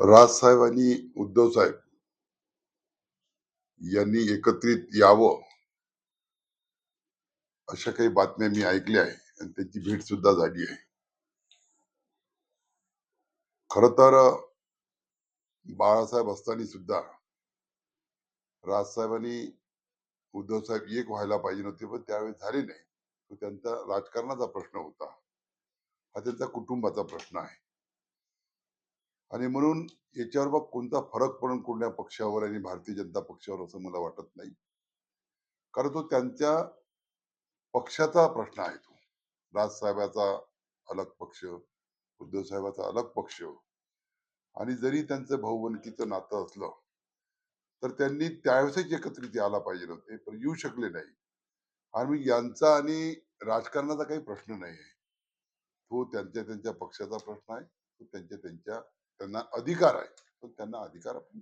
राजसाहेब आणि उद्धव साहेब यांनी एकत्रित यावं अशा काही बातम्या मी ऐकल्या आहे आणि त्यांची भेट सुद्धा झाली आहे. खर तर बाळासाहेब असताना सुद्धा राजसाहेबांनी उद्धव साहेब एक व्हायला पाहिजे नव्हते पण त्यावेळेस झाले नाही. तो त्यांचा राजकारणाचा प्रश्न होता. हा त्यांचा कुटुंबाचा प्रश्न आहे. आणि म्हणून याच्यावर बघ कोणता फरक पडून कोणत्या पक्षावर आणि भारतीय जनता पक्षावर असं मला वाटत नाही. कारण तो त्यांच्या पक्षाचा प्रश्न आहे तो. राजसाहेबाचा अलग पक्ष उद्धव साहेबाचा अलग पक्ष आणि जरी त्यांचं भाऊबंदकीचं नातं असलं तर त्यांनी त्यावेळेसच एकत्रित यायला पाहिजे नव्हते पण येऊ शकले नाही. आणि यांचा आणि राजकारणाचा काही प्रश्न नाही आहे. तो त्यांच्या त्यांच्या पक्षाचा प्रश्न आहे तो त्यांच्या त्यांच्या त्यांना अधिकार आहे. पण त्यांना अधिकार आपण